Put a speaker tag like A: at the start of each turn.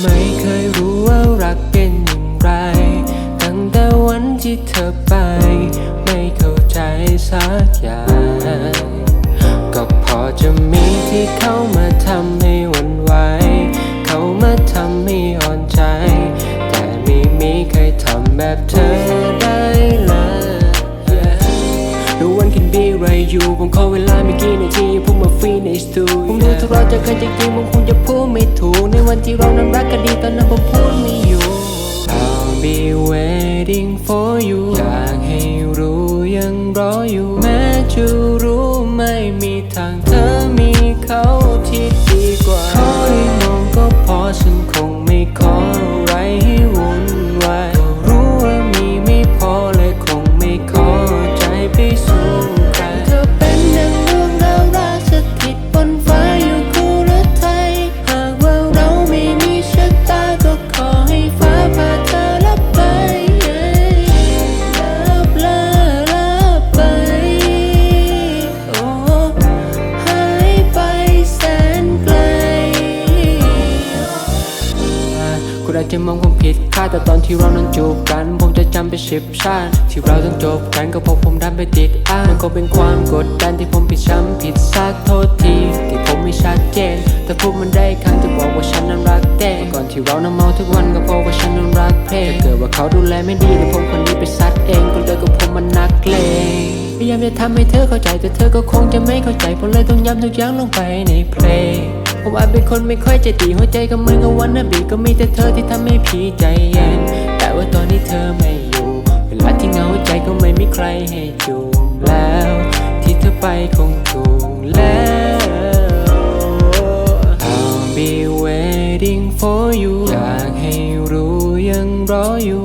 A: ไม่เคยรู้ว่ารักเป็นอย่างไร ตั้งแต่วันที่เธอไป ไม่เข้าใจสักอย่างก็พอจะมีที่เข้ามาทำให้วันไหวเขามาทำให้อ่อนใจ แต่ไม่มีใครทำแบบเธอได้เลย No one can be right you ผมขอเวลาไม่กี่นาทีผมมาฟรีในสตูผมรู้ทุกเราจะเคยจะกินผมคงจะพูดไม่ถูก วันที่เรานั้นรักกันดีตอนนั้นผมพูดไม่อยู่ I'll be waiting for you อยากให้รู้ยังรออยู่ แม้จะรู้ไม่มีทางเธอมีเขาที่ดีกว่าขอให้มองก็พอฉันคง จะมองผมผิดคาดแต่ตอนที่เรานั้นจูบกัน ผมจะจำไปสิบชาติที่เราต้องจบกันก็เพราะผมดันไปติดอ่านมันก็เป็นความกดดันที่ผมผิดซ้ำผิดซากโทษทีที่ผมไม่ชัดเจน แต่พูดมันได้ครั้งที่บอกว่าฉันนั้นรักแต่ก่อนที่เรานั้นเมาทุกวันก็เพราะว่าฉันนั้นรักเพลงถ้าเกิดว่าเขาดูแลไม่ดีในผมคนนี้ายามจะทำให้เธอเข้าใจแต่เธอก็คงจะไม่เข้าใจผมเลยต้องย้ำทุกอย่างลงไปในเพลงผมอาจเป็นคนไม่ค่อยใจดีหัวใจก็เหมือนกับวันนาบีก็มีแต่เธอที่ทำให้พี่ใจเย็น แต่ว่าตอนนี้เธอไม่อยู่ เวลาที่เหงาใจก็ไม่มีใครให้จูงแล้ว ที่เธอไปคงถูกแล้ว I'll be waiting for you อยากให้รู้ยังรออยู่